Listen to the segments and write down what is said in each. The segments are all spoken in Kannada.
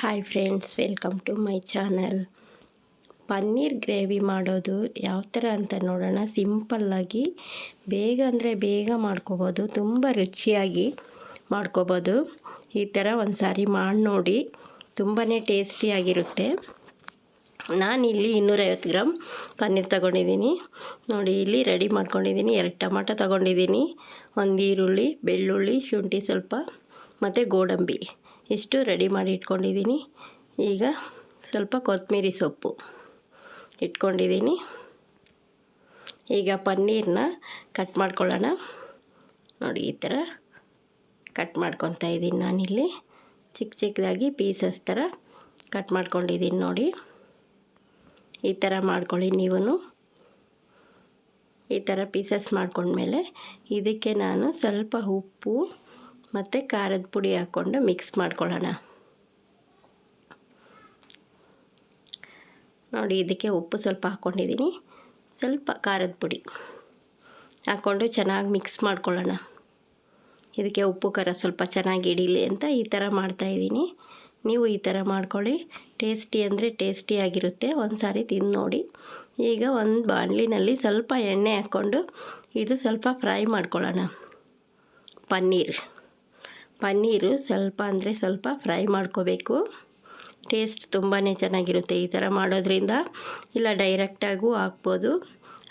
Hi friends welcome to my channel paneer gravy ಮಾಡೋದು ಯಾವ ಥರ ಅಂತ ನೋಡೋಣ. ಸಿಂಪಲ್ಲಾಗಿ ಬೇಗ ಅಂದರೆ ಬೇಗ ಮಾಡ್ಕೋಬೋದು, ತುಂಬ ರುಚಿಯಾಗಿ ಮಾಡ್ಕೋಬೋದು. ಈ ಥರ ಒಂದು ಸಾರಿ ಮಾಡಿ ನೋಡಿ ತುಂಬಾ ಟೇಸ್ಟಿಯಾಗಿರುತ್ತೆ ನಾನಿಲ್ಲಿ ಇನ್ನೂರೈವತ್ತು ಗ್ರಾಮ್ ಪನ್ನೀರ್ ತಗೊಂಡಿದ್ದೀನಿ. ನೋಡಿ, ಇಲ್ಲಿ ರೆಡಿ ಮಾಡ್ಕೊಂಡಿದ್ದೀನಿ. ಎರಡು ಟೊಮಾಟೊ ತಗೊಂಡಿದ್ದೀನಿ. ಒಂದು ಈರುಳ್ಳಿ, ಬೆಳ್ಳುಳ್ಳಿ, ಶುಂಠಿ ಸ್ವಲ್ಪ, ಮತ್ತು ಗೋಡಂಬಿ. ಇಷ್ಟು ರೆಡಿ ಮಾಡಿ ಇಟ್ಕೊಂಡಿದ್ದೀನಿ. ಈಗ ಸ್ವಲ್ಪ ಕೊತ್ತಂಬರಿ ಸೊಪ್ಪು ಇಟ್ಕೊಂಡಿದ್ದೀನಿ. ಈಗ ಪನ್ನೀರನ್ನ ಕಟ್ ಮಾಡ್ಕೊಳ್ಳೋಣ. ನೋಡಿ, ಈ ಥರ ಕಟ್ ಮಾಡ್ಕೊತಾ ಇದ್ದೀನಿ ನಾನಿಲ್ಲಿ. ಚಿಕ್ಕ ಚಿಕ್ಕದಾಗಿ ಪೀಸಸ್ ಥರ ಕಟ್ ಮಾಡ್ಕೊಂಡಿದ್ದೀನಿ ನೋಡಿ. ಈ ಥರ ಮಾಡ್ಕೊಳ್ಳಿ ನೀವು ಈ ಥರ ಪೀಸಸ್ ಮಾಡ್ಕೊಂಡ್ಮೇಲೆ ಇದಕ್ಕೆ ನಾನು ಸ್ವಲ್ಪ ಉಪ್ಪು ಮತ್ತು ಖಾರದ ಪುಡಿ ಹಾಕ್ಕೊಂಡು ಮಿಕ್ಸ್ ಮಾಡ್ಕೊಳ್ಳೋಣ. ನೋಡಿ, ಇದಕ್ಕೆ ಉಪ್ಪು ಸ್ವಲ್ಪ ಹಾಕ್ಕೊಂಡಿದ್ದೀನಿ. ಸ್ವಲ್ಪ ಖಾರದ ಪುಡಿ ಹಾಕ್ಕೊಂಡು ಚೆನ್ನಾಗಿ ಮಿಕ್ಸ್ ಮಾಡ್ಕೊಳ್ಳೋಣ. ಇದಕ್ಕೆ ಉಪ್ಪು, ಖಾರ ಸ್ವಲ್ಪ ಚೆನ್ನಾಗಿ ಹಿಡೀಲಿ ಅಂತ ಈ ಥರ ಮಾಡ್ತಾಯಿದ್ದೀನಿ ನೀವು ಈ ಥರ ಮಾಡ್ಕೊಳ್ಳಿ. ಟೇಸ್ಟಿ ಅಂದರೆ ಟೇಸ್ಟಿಯಾಗಿರುತ್ತೆ ಒಂದು ಸಾರಿ ತಿಂದು ನೋಡಿ. ಈಗ ಒಂದು ಬಾಣಲಿನಲ್ಲಿ ಸ್ವಲ್ಪ ಎಣ್ಣೆ ಹಾಕ್ಕೊಂಡು ಇದು ಸ್ವಲ್ಪ ಫ್ರೈ ಮಾಡ್ಕೊಳ್ಳೋಣ. ಪನ್ನೀರ್. ಪನ್ನೀರು ಸ್ವಲ್ಪ ಅಂದರೆ ಸ್ವಲ್ಪ ಫ್ರೈ ಮಾಡ್ಕೋಬೇಕು. ಟೇಸ್ಟ್ ತುಂಬಾ ಚೆನ್ನಾಗಿರುತ್ತೆ ಈ ಥರ ಮಾಡೋದ್ರಿಂದ. ಇಲ್ಲ ಡೈರೆಕ್ಟಾಗೂ ಹಾಕ್ಬೋದು.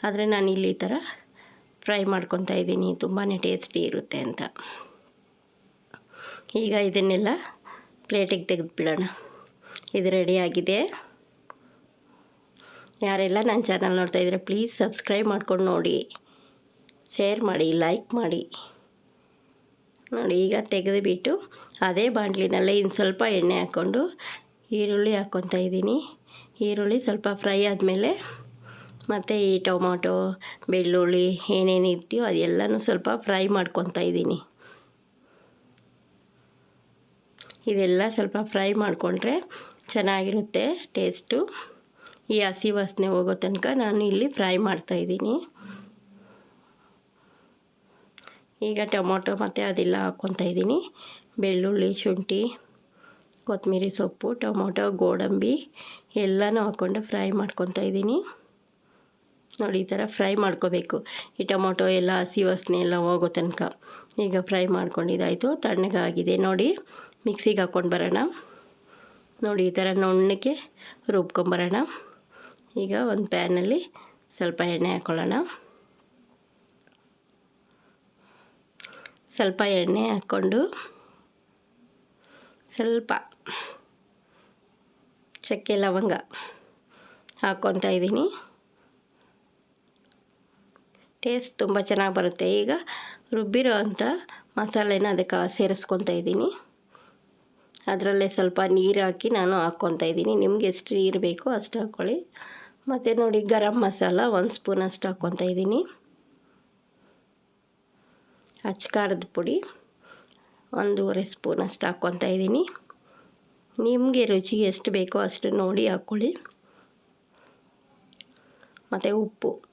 ಆದರೆ ನಾನು ಇಲ್ಲಿ ಈ ಥರ ಫ್ರೈ ಮಾಡ್ಕೊತಾ ಇದ್ದೀನಿ. ತುಂಬಾ ಟೇಸ್ಟಿ ಇರುತ್ತೆ ಅಂತ. ಈಗ ಇದನ್ನೆಲ್ಲ ಪ್ಲೇಟಿಗೆ ತೆಗೆದುಬಿಡೋಣ. ಇದು ರೆಡಿಯಾಗಿದೆ ಯಾರೆಲ್ಲ ನನ್ನ ಚಾನಲ್ ನೋಡ್ತಾ ಇದ್ರೆ ಪ್ಲೀಸ್ ಸಬ್ಸ್ಕ್ರೈಬ್ ಮಾಡ್ಕೊಂಡು ನೋಡಿ. ಶೇರ್ ಮಾಡಿ ಲೈಕ್ ಮಾಡಿ. ನೋಡಿ, ಈಗ ತೆಗೆದುಬಿಟ್ಟು ಅದೇ ಬಾಣಲಿನಲ್ಲೇ ಇನ್ನು ಸ್ವಲ್ಪ ಎಣ್ಣೆ ಹಾಕ್ಕೊಂಡು ಈರುಳ್ಳಿ ಹಾಕ್ಕೊತಾ ಇದ್ದೀನಿ. ಈರುಳ್ಳಿ ಸ್ವಲ್ಪ ಫ್ರೈ ಆದಮೇಲೆ ಮತ್ತು ಈ ಟೊಮೊಟೊ, ಬೆಳ್ಳುಳ್ಳಿ ಏನೇನು ಇರ್ತೀಯೋ ಅದೆಲ್ಲನೂ ಸ್ವಲ್ಪ ಫ್ರೈ ಮಾಡ್ಕೊತಾ ಇದ್ದೀನಿ. ಇದೆಲ್ಲ ಸ್ವಲ್ಪ ಫ್ರೈ ಮಾಡಿಕೊಂಡ್ರೆ ಚೆನ್ನಾಗಿರುತ್ತೆ ಟೇಸ್ಟು. ಈ ಹಸಿ ವಾಸನೆ ಹೋಗೋ ತನಕ ನಾನು ಇಲ್ಲಿ ಫ್ರೈ ಮಾಡ್ತಾಯಿದ್ದೀನಿ ಈಗ ಟೊಮೊಟೊ ಮತ್ತು ಅದೆಲ್ಲ ಹಾಕ್ಕೊತಾ ಇದ್ದೀನಿ. ಬೆಳ್ಳುಳ್ಳಿ, ಶುಂಠಿ, ಕೊತ್ತಂಬರಿ ಸೊಪ್ಪು, ಟೊಮೊಟೊ, ಗೋಡಂಬಿ ಎಲ್ಲನೂ ಹಾಕ್ಕೊಂಡು ಫ್ರೈ ಮಾಡ್ಕೊತಾ ಇದ್ದೀನಿ. ನೋಡಿ, ಈ ಥರ ಫ್ರೈ ಮಾಡ್ಕೋಬೇಕು. ಈ ಟೊಮೊಟೊ ಎಲ್ಲ ಹಸಿ ವಾಸನೆ ಎಲ್ಲ ಹೋಗೋ ತನಕ. ಈಗ ಫ್ರೈ ಮಾಡ್ಕೊಂಡಿದ್ದಾಯಿತು. ತಣ್ಣಗಾಗಿದೆ ನೋಡಿ, ಮಿಕ್ಸಿಗೆ ಹಾಕ್ಕೊಂಡು ಬರೋಣ. ನೋಡಿ, ಈ ಥರ ನುಣ್ಣಕ್ಕೆ ರುಬ್ಕೊಂಬರೋಣ. ಈಗ ಒಂದು ಪ್ಯಾನಲ್ಲಿ ಸ್ವಲ್ಪ ಎಣ್ಣೆ ಹಾಕ್ಕೊಳ್ಳೋಣ ಸ್ವಲ್ಪ ಎಣ್ಣೆ ಹಾಕ್ಕೊಂಡು ಸ್ವಲ್ಪ ಚಕ್ಕೆ ಲವಂಗ ಹಾಕ್ಕೊತಾ ಇದ್ದೀನಿ. ಟೇಸ್ಟ್ ತುಂಬ ಚೆನ್ನಾಗಿ ಬರುತ್ತೆ. ಈಗ ರುಬ್ಬಿರೋ ಅಂಥ ಮಸಾಲೆನ ಅದಕ್ಕೆ ಸೇರಿಸ್ಕೊತಾ ಇದ್ದೀನಿ. ಅದರಲ್ಲೇ ಸ್ವಲ್ಪ ನೀರು ಹಾಕಿ ನಾನು ಹಾಕ್ಕೊತಾ ಇದ್ದೀನಿ. ನಿಮ್ಗೆ ಎಷ್ಟು ನೀರು ಬೇಕೋ ಅಷ್ಟು ಹಾಕ್ಕೊಳ್ಳಿ ಮತ್ತು ನೋಡಿ ಗರಂ ಮಸಾಲ ಒಂದು ಸ್ಪೂನ್ ಅಷ್ಟು ಹಾಕ್ಕೊತಾ ಇದ್ದೀನಿ. ಅಚ್ಚ ಖಾರದ ಪುಡಿ, ಒಂದೂವರೆ ಸ್ಪೂನ್ ಅಷ್ಟು ಹಾಕ್ಕೊತಾ ಇದ್ದೀನಿ. ನಿಮಗೆ ರುಚಿಗೆ ಎಷ್ಟು ಬೇಕೋ ಅಷ್ಟು ನೋಡಿ ಹಾಕ್ಕೊಳ್ಳಿ. ಮತ್ತು ಉಪ್ಪು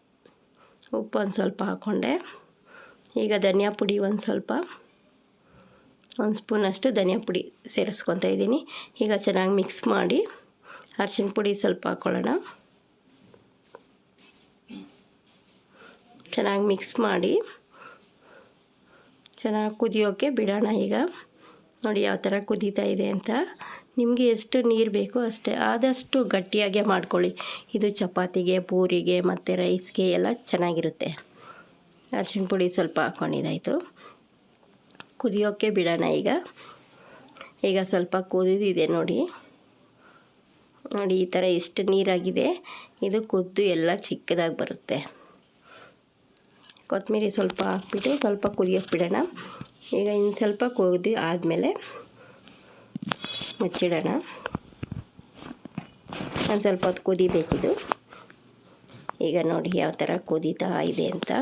ಉಪ್ಪು ಒಂದು ಸ್ವಲ್ಪ ಹಾಕ್ಕೊಂಡೆ. ಈಗ ಧನಿಯಾ ಪುಡಿ ಒಂದು ಸ್ವಲ್ಪ, ಒಂದು ಸ್ಪೂನಷ್ಟು ಧನಿಯಾ ಪುಡಿ ಸೇರಿಸ್ಕೊತಾ ಇದ್ದೀನಿ. ಈಗ ಚೆನ್ನಾಗಿ ಮಿಕ್ಸ್ ಮಾಡಿ ಅರ್ಶಿನ ಪುಡಿ ಸ್ವಲ್ಪ ಹಾಕ್ಕೊಳ್ಳೋಣ. ಚೆನ್ನಾಗಿ ಮಿಕ್ಸ್ ಮಾಡಿ ಚೆನ್ನಾಗಿ ಕುದಿಯೋಕ್ಕೆ ಬಿಡೋಣ ಈಗ. ನೋಡಿ ಯಾವ ಥರ ಕುದೀತಾ ಇದೆ ಅಂತ. ನಿಮಗೆ ಎಷ್ಟು ನೀರು ಬೇಕೋ ಅಷ್ಟೇ, ಆದಷ್ಟು ಗಟ್ಟಿಯಾಗೆ ಮಾಡ್ಕೊಳ್ಳಿ. ಇದು ಚಪಾತಿಗೆ, ಪೂರಿಗೆ ಮತ್ತು ರೈಸ್ಗೆ ಎಲ್ಲ ಚೆನ್ನಾಗಿರುತ್ತೆ. ಅರ್ಶಿನ ಪುಡಿ ಸ್ವಲ್ಪ ಹಾಕ್ಕೊಂಡಿದ್ದಾಯಿತು ಕುದಿಯೋಕ್ಕೆ ಬಿಡೋಣ ಈಗ. ಈಗ ಸ್ವಲ್ಪ ಕುದಿದಿದೆ ನೋಡಿ. ನೋಡಿ ಈ ಥರ ಎಷ್ಟು ನೀರಾಗಿದೆ. ಇದು ಕುದ್ದು ಎಲ್ಲ ಚಿಕ್ಕದಾಗಿ ಬರುತ್ತೆ. ಕೊತ್ತಂಬರಿ ಸ್ವಲ್ಪ ಹಾಕ್ಬಿಟ್ಟು ಸ್ವಲ್ಪ ಕುದಿಯೋಕೆ ಬಿಡೋಣ. ಈಗ ಇನ್ನು ಸ್ವಲ್ಪ ಕುದಿ ಆದಮೇಲೆ ಮುಚ್ಚಿಡೋಣ. ಒಂದು ಸ್ವಲ್ಪ ಹೊತ್ತು ಕುದಿಬೇಕಿದು. ಈಗ ನೋಡಿ ಯಾವ ಥರ ಕುದೀತಾ ಇದೆ ಅಂತ.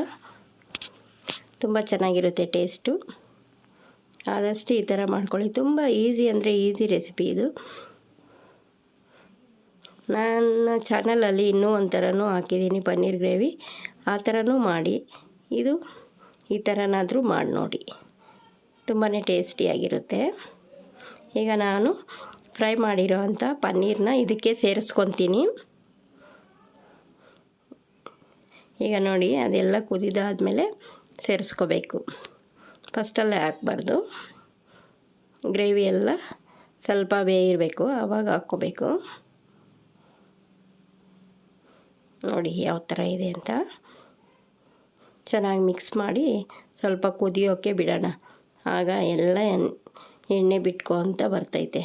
ತುಂಬ ಚೆನ್ನಾಗಿರುತ್ತೆ ಟೇಸ್ಟು. ಆದಷ್ಟು ಈ ಥರ ಮಾಡ್ಕೊಳ್ಳಿ. ತುಂಬ ಈಸಿ ಅಂದರೆ ಈಸಿ ರೆಸಿಪಿ ಇದು. ನನ್ನ ಚಾನಲಲ್ಲಿ ಇನ್ನೂ ಒಂಥರನೂ ಹಾಕಿದ್ದೀನಿ, ಪನ್ನೀರ್ ಗ್ರೇವಿ. ಆ ಥರನೂ ಮಾಡಿ. ಇದು ಈ ಥರನಾದರೂ ಮಾಡಿ ನೋಡಿ. ತುಂಬಾ ಟೇಸ್ಟಿಯಾಗಿರುತ್ತೆ ಈಗ ನಾನು ಫ್ರೈ ಮಾಡಿರೋ ಅಂಥ ಪನ್ನೀರನ್ನ ಇದಕ್ಕೆ ಸೇರಿಸ್ಕೊತೀನಿ. ಈಗ ನೋಡಿ ಅದೆಲ್ಲ ಕುದಿದಾದಮೇಲೆ ಸೇರಿಸ್ಕೋಬೇಕು. ಫಸ್ಟಲ್ಲೇ ಹಾಕ್ಬಾರ್ದು. ಗ್ರೇವಿ ಎಲ್ಲ ಸ್ವಲ್ಪ ಬೇಯಿರಬೇಕು ಆವಾಗ ಹಾಕ್ಕೋಬೇಕು. ನೋಡಿ ಯಾವ ಥರ ಇದೆ ಅಂತ. ಚೆನ್ನಾಗಿ ಮಿಕ್ಸ್ ಮಾಡಿ ಸ್ವಲ್ಪ ಕುದಿಯೋಕ್ಕೆ ಬಿಡೋಣ. ಆಗ ಎಲ್ಲ ಎಣ್ಣೆ ಬಿಟ್ಕೊ ಅಂತ ಬರ್ತೈತೆ.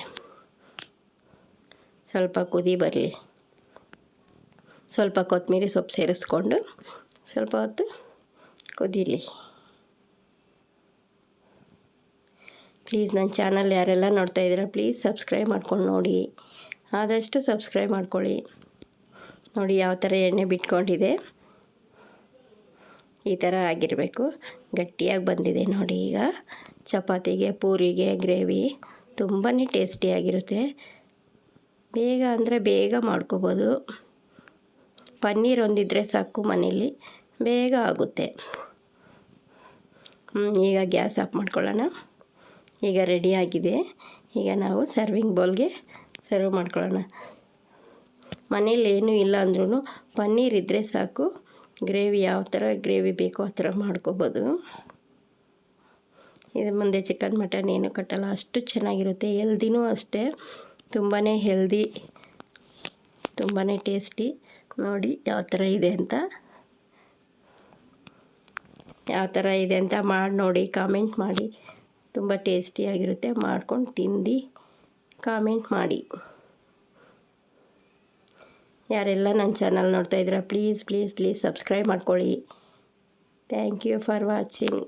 ಸ್ವಲ್ಪ ಕುದಿ ಬರಲಿ. ಸ್ವಲ್ಪ ಕೊತ್ತಂಬರಿ ಸೊಪ್ಪು ಸೇರಿಸ್ಕೊಂಡು ಸ್ವಲ್ಪ ಹೊತ್ತು ಕುದಿಲಿ. ಪ್ಲೀಸ್ ನನ್ನ ಚಾನಲ್ ಯಾರೆಲ್ಲ ನೋಡ್ತಾ ಇದ್ದೀರಾ, ಪ್ಲೀಸ್ ಸಬ್ಸ್ಕ್ರೈಬ್ ಮಾಡ್ಕೊಂಡು ನೋಡಿ. ಆದಷ್ಟು ಸಬ್ಸ್ಕ್ರೈಬ್ ಮಾಡ್ಕೊಳ್ಳಿ. ನೋಡಿ ಯಾವ ಥರ ಎಣ್ಣೆ ಬಿಟ್ಕೊಂಡಿದೆ. ಈ ಥರ ಆಗಿರಬೇಕು. ಗಟ್ಟಿಯಾಗಿ ಬಂದಿದೆ ನೋಡಿ ಈಗ. ಚಪಾತಿಗೆ, ಪೂರಿಗೆ, ಗ್ರೇವಿ ತುಂಬಾ ಟೇಸ್ಟಿಯಾಗಿರುತ್ತೆ ಬೇಗ ಅಂದರೆ ಬೇಗ ಮಾಡ್ಕೋಬೋದು. ಪನ್ನೀರ್ ಒಂದಿದ್ದರೆ ಸಾಕು ಮನೇಲಿ. ಬೇಗ ಆಗುತ್ತೆ. ಈಗ ಗ್ಯಾಸ್ ಆಫ್ ಮಾಡ್ಕೊಳ್ಳೋಣ. ಈಗ ರೆಡಿಯಾಗಿದೆ ಈಗ ನಾವು ಸರ್ವಿಂಗ್ ಬೌಲ್ಗೆ ಸರ್ವ್ ಮಾಡ್ಕೊಳ್ಳೋಣ. ಮನೇಲಿ ಏನೂ ಇಲ್ಲ ಅಂದ್ರೂ ಪನ್ನೀರ್ ಇದ್ದರೆ ಸಾಕು. ಗ್ರೇವಿ ಯಾವ ಥರ, ಗ್ರೇವಿ ಬೇಕೋ ಆ ಥರ ಮಾಡ್ಕೋಬೋದು. ಇದು ಮುಂದೆ ಚಿಕನ್ ಮಟನ್ ಏನು ಕಟ್ಟಲ್ಲ, ಅಷ್ಟು ಚೆನ್ನಾಗಿರುತ್ತೆ. ಹೆಲ್ದಿನೂ ಅಷ್ಟೇ ತುಂಬಾ ಹೆಲ್ದಿ ತುಂಬಾ ಟೇಸ್ಟಿ. ನೋಡಿ ಯಾವ ಥರ ಇದೆ ಅಂತ. ಯಾವ ಥರ ಇದೆ ಅಂತ ಮಾಡಿ ನೋಡಿ, ಕಾಮೆಂಟ್ ಮಾಡಿ. ತುಂಬ ಟೇಸ್ಟಿಯಾಗಿರುತ್ತೆ, ಮಾಡ್ಕೊಂಡು ತಿಂದು ಕಾಮೆಂಟ್ ಮಾಡಿ. ಯಾರೆಲ್ಲ ನನ್ನ ಚಾನಲ್ ನೋಡ್ತಾ ಇದ್ದೀರಾ ಪ್ಲೀಸ್ ಪ್ಲೀಸ್ ಪ್ಲೀಸ್ ಸಬ್ಸ್ಕ್ರೈಬ್ ಮಾಡ್ಕೊಳ್ಳಿ. Thank you for watching